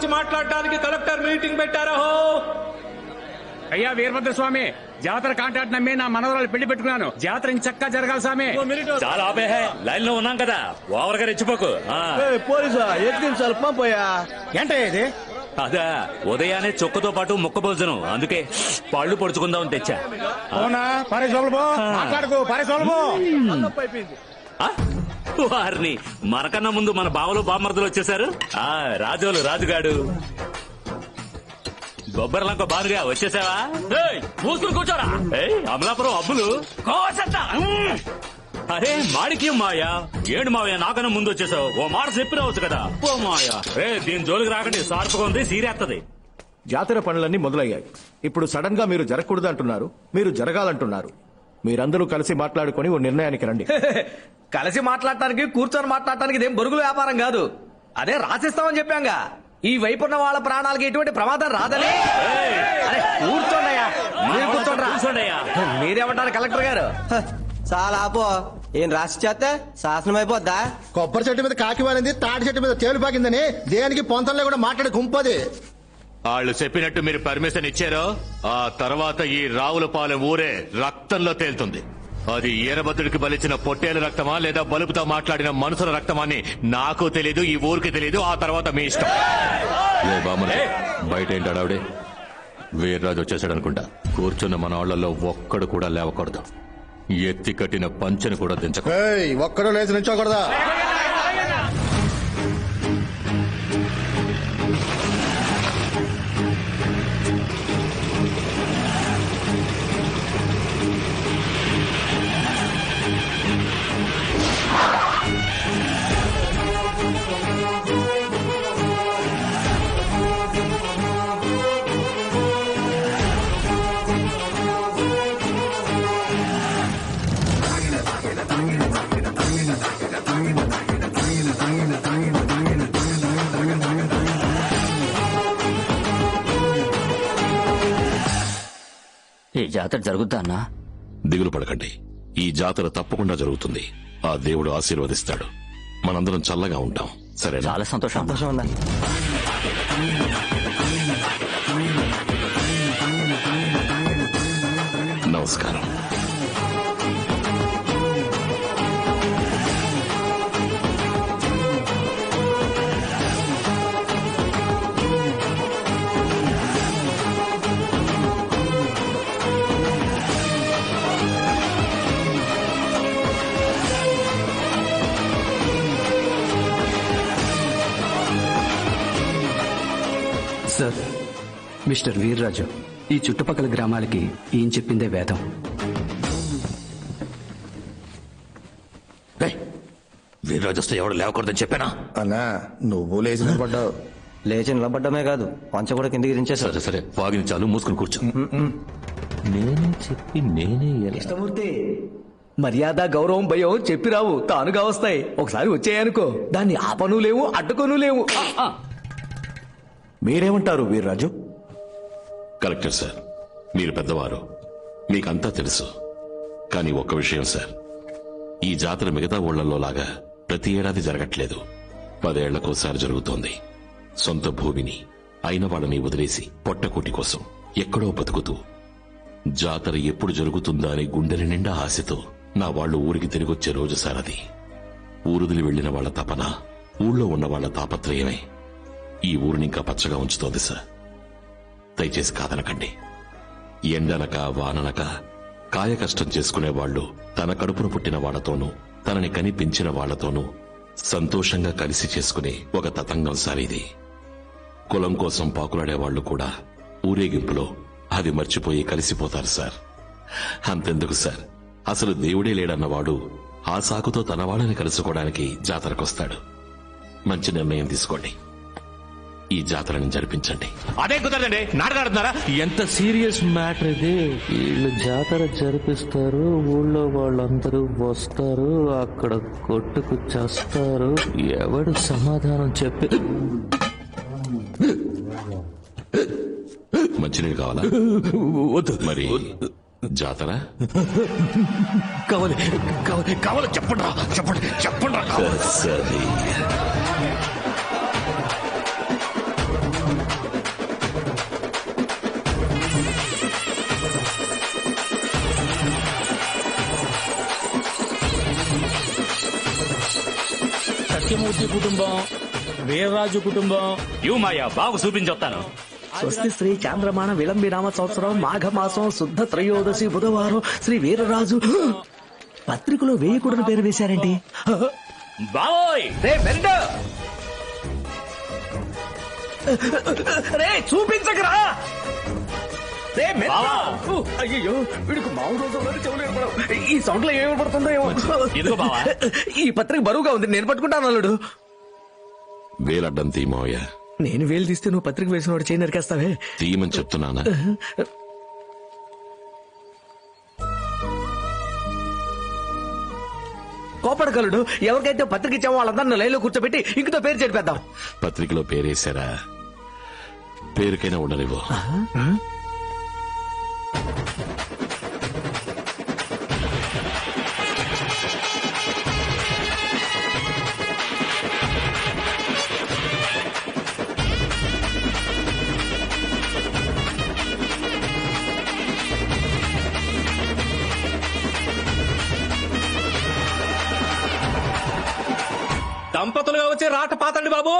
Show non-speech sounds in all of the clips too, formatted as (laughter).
గురించి మాట్లాడడానికి collector meeting పెట్టారో అయ్యా వీరభద్ర స్వామి జాతర కాంట్రాక్ట్ నమ్మి నా మనవరాలు పెళ్ళి పెట్టుకున్నాను. జాతర చక్కగా జరగాలి స్వామి. చాలా ఆపే లైన్లో ఉన్నాం కదా. ఓవర్గా రెచ్చిపోకు. ఆ, పోలీసా? ఎక్కించాలి పంపయ్యా ఏంటే ఇది? అదా ఉదయాన్నే చొక్కతో పాటు ముక్క భోజనం. అందుకే పళ్ళు పొడుచుకుందామని తెచ్చా. అవునా? మాట్లాడుకో? వారిని మనకన్నా ముందు మన బావలు బామర్దులు వచ్చేసారు ఆ రాజోలు రాజుగాడు. బొబ్బర్లంక బారుగా వచ్చేసావా? ఏయ్, మూసుకుని కూర్చోరా. ఏయ్ అమలాపురం అబ్బులు. అరే మాడిక్యం మాయా? ఏడు మావయ్య నాకన్నా ముందు వచ్చేసావు. ఓ మాట చెప్పిరావచ్చు కదా. ఓ మాయా. రే దీని జోలికి రాకండి. సార్పుగా ఉంది సీరేత్తది. జాతర పనులన్నీ మొదలయ్యాయి. ఇప్పుడు సడన్గా మీరు జరగకూడదు అంటున్నారు మీరు జరగాలంటున్నారు. మీరందరూ కలిసి మాట్లాడుకొని ఓ నిర్ణయానికి రండి. (laughs) కలిసి మాట్లాడటానికి కూర్చొని మాట్లాడటానికి ఇదేం బొరుగుల వ్యాపారం కాదు. అదే రాసిస్తామని చెప్పాంగా. ఈ వైపు ఉన్న వాళ్ళ ప్రాణాలకి ఎటువంటి ప్రమాదం రాదని? అరే కూర్చోండియా మీరు కూర్చోండి కూర్చోండయ్యా. (laughs) మీరేమంటారు కలెక్టర్ గారు? చాలా ఆపో. ఏం రాసి చేస్తే శాసనం అయిపోద్దా? కొబ్బరి చెట్టు మీద కాకి వారింది తాటి చెట్టు మీద తేలు పాకిందని దేనికి పొంతంలో కూడా మాట్లాడి గుంపది వాళ్ళు చెప్పినట్టు మీరు పర్మిషన్ ఇచ్చారో ఆ తర్వాత ఈ రావులపాలెం ఊరే రక్తంలో తేలుతుంది. అది ఈరభద్రుడికి బలిచిన పొట్టేల రక్తమా లేదా బలుపుతో మాట్లాడిన మనుషుల రక్తమా అని నాకు తెలీదు ఈ ఊరికి తెలీదు ఆ తర్వాత మీ ఇష్టం. బయట ఏంటి అడావిడే? వీర్రాజు వచ్చేసాడు అనుకుంటా కూర్చున్న మన వాళ్ళల్లో ఒక్కడు కూడా లేవకూడదు. ఎత్తి కట్టిన పంచెను కూడా దించకూడదు. ఏయ్ ఒక్కడో లేచి నుంచోకూడదా ఈ జాతర జరుగుద్దా అన్నా? దిగులు పడకండి. ఈ జాతర తప్పకుండా జరుగుతుంది. ఆ దేవుడు ఆశీర్వదిస్తాడు. మనందరం చల్లగా ఉంటాం. సరేనా? చాలా సంతోషం. సంతోషం ఉందా మిస్టర్ వీర్రాజు ఈ చుట్టుపక్కల గ్రామాలకి ఈయన చెప్పిందే వేదం. వీర్రాజు వస్తే ఎవడు లేవకూడదని చెప్పానా? అన్నా నువ్వు లేచి నిలబడ్డావు. లేచి నిలబడ్డమే కాదు పంచ కూడా కిందికి దించేశారు సరే సరే వాగిని చాలు మూసుకుని కూర్చో. నేనే చెప్పి నేనే ఎలా? కృష్ణమూర్తి మర్యాద గౌరవం భయం చెప్పిరావు తానుగా వస్తాయి. ఒకసారి వచ్చాయనుకో. దాన్ని ఆపను లేవు అడ్డుకోను లేవు. ఆ, ఆ. మీరేమంటారు వీర్రాజు? కలెక్టర్ సార్ మీరు పెద్దవారు మీకంతా తెలుసు. కానీ ఒక్క విషయం సార్ ఈ జాతర మిగతా ఊళ్ళల్లో లాగా ప్రతి ఏడాది జరగట్లేదు. పదేళ్ళకోసారి జరుగుతోంది. సొంత భూమిని అయిన వాళ్ళని వదిలేసి పొట్టకూటి కోసం ఎక్కడో బతుకుతూ. జాతర ఎప్పుడు జరుగుతుందా అని గుండెల నిండా ఆశతో నా వాళ్ళు ఊరికి తిరిగొచ్చే రోజు సార్ అది. ఊరుదిలి వెళ్ళిన వాళ్ళ తపన ఊళ్ళో ఉన్న వాళ్ళ తాపత్రయమే. ఈ ఊరిని ఇంకా పచ్చగా ఉంచుతోంది సార్. దయచేసి కాదనకండి. ఎండనక వాననక కాయ కష్టం తన కడుపున పుట్టిన వాళ్ళతోనూ తనని కనిపించిన వాళ్ళతోనూ సంతోషంగా కలిసి చేసుకునే ఒక తతంగం సార్ ఇది. కులం కోసం పాకులాడే వాళ్ళు కూడా ఊరేగింపులో అది మర్చిపోయి కలిసిపోతారు సార్. అంతెందుకు సార్. అసలు దేవుడే లేడన్నవాడు ఆ సాకుతో తన వాళ్ళని కలుసుకోవడానికి జాతరకొస్తాడు. మంచి నిర్ణయం తీసుకోండి. ఈ జాతరని జరిపించండి. అదే కుదరదండి. నాటకాడుతున్నారా ఎంత సీరియస్ మ్యాటర్ ఇది? వీళ్ళు జాతర జరిపిస్తారు ఊళ్ళో వాళ్ళందరూ వస్తారు అక్కడ కొట్టుకు చేస్తారు. ఎవడు సమాధానం చెప్పి మంచినీళ్ళు కావాలా? వద్దు. మరి జాతర? కావాలి. కావాలి. కావాలి. చెప్పండి రా, చెప్పండి. చెప్పండి. సరే. సత్యమూర్తి కుటుంబం వీర్రాజు కుటుంబం. యూ మాయా బాగు చూపించొస్తాను స్వస్తి శ్రీ చాంద్రమాన విలంబినామ సంవత్సరం మాఘమాసం శుద్ధ త్రయోదశి బుధవారం శ్రీ వీరరాజు. పత్రికలో వేయకూడని పేరు వేశారేంటి? బావోయ్ రే బెల్ట్! రే చూపించకరా! అయ్యయ్యో వీడికి మామూలు చెవులు. ఈ సౌండ్లో ఏమి. పడుతుందో ఏమో ఇదిగో బావా. ఈ పత్రిక బరువుగా ఉంది నేను పట్టుకుంటాను అల్లుడు. వేలడ్డం తీ మావయ్య నేను వేలు తీస్తే నువ్వు పత్రిక వేసిన వాడు చేయి నరికేస్తావే. తీయమని చెప్తున్నానా? కోపడగలడు ఎవరికైతే పత్రిక ఇచ్చామో వాళ్ళందరినీ లైన్లో కూర్చోబెట్టి ఇంకతో పేరు చెడిపేద్దాం పత్రికలో పేరేశారా? పేరుకైనా ఉండనివ్వు. రాట పాతండి బాబు.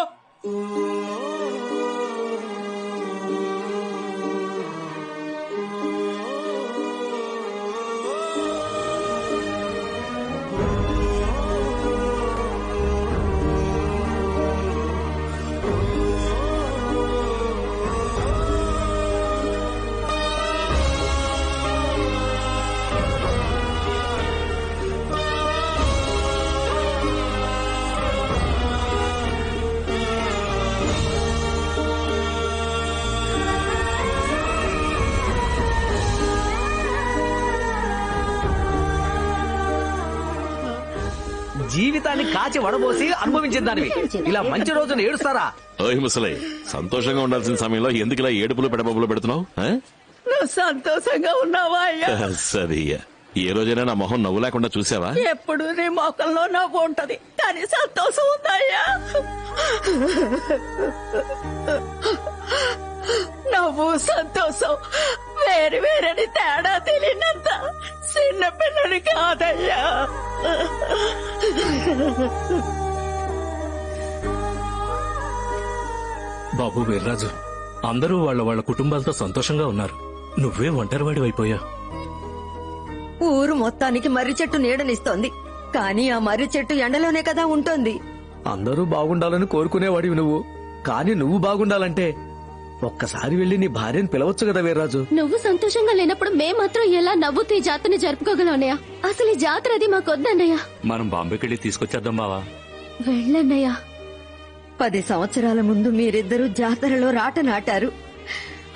జీవితాన్ని కాచి వడబోసి అనుభవించిన దానివి. ఇలా మంచి రోజున ఏడుస్తారా? ఓయ్ ముసలై సంతోషంగా ఉండాల్సిన సమయంలో ఎందుకు ఇలా ఏడుపులు పెడబొబ్బులు పెడుతున్నావు ఆ? నువ్వు సంతోషంగా ఉన్నావా అయ్యా? సరే ఏ రోజైనా నా మొహం నవ్వు లేకుండా చూసావా? ఎప్పుడు నీ మొక్కల్లో నవ్వు ఉంటది. కానీ సంతోషం ఉందయ్యా నవ్వు సంతోషం వేరు వేరని తేడా తెలియనంత. చిన్న పిల్లని కాదయ్యా. బాబు వీర్రాజు అందరూ వాళ్ళ వాళ్ళ కుటుంబాలతో సంతోషంగా ఉన్నారు. నువ్వే ఒంటరివాడి అయిపోయా. ఊరు మొత్తానికి మర్రి చెట్టు నీడనిస్తోంది. కానీ ఆ మర్రి చెట్టు ఎండలోనే కదా ఉంటుంది. అందరూ బాగుండాలని కోరుకునేవాడివి నువ్వు. కానీ నువ్వు బాగుండాలంటే ఒక్కసారి వెళ్ళి నీ భార్యను పిలవచ్చు కదా వీర్రాజు? నువ్వు సంతోషంగా లేనప్పుడు మేం మాత్రం ఎలా నవ్వుతూ ఈ జాతరని జరుపుకోగలం అన్నయ్య? అసలు ఈ జాతర అది మాకొద్దన్నయ్య మనం బాంబేకెళ్ళి తీసుకొచ్చేద్దాం బావా. వెళ్ళన్నయ్య. పది సంవత్సరాల ముందు మీరిద్దరూ జాతరలో రాట నాటారు.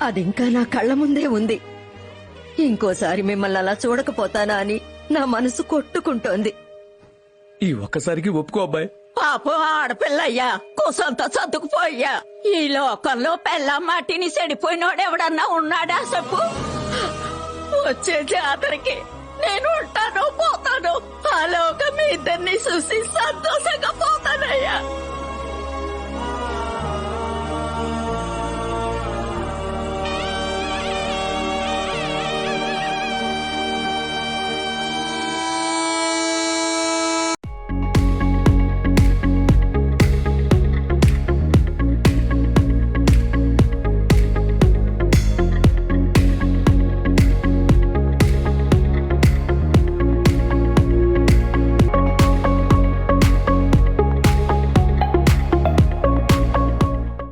అదింకా నా కళ్ళ ముందే ఉంది. ఇంకోసారి మిమ్మల్ని అలా చూడకపోతానా అని నా మనసు కొట్టుకుంటోంది. ఈ ఒక్కసారికి ఒప్పుకో అబ్బాయి. పాపం ఆడపిల్లయ్యా కుసంత చదువుకుపోయ్యా ఈ లోకంలో పెళ్ళ మాటిని చెడిపోయినోడు ఎవడన్నా ఉన్నాడా చెప్పు? వచ్చే జాతరకి నేను ఉంటాను పోతాను. ఆ లోకం మీ ఇద్దరిని చూసి సంతోషం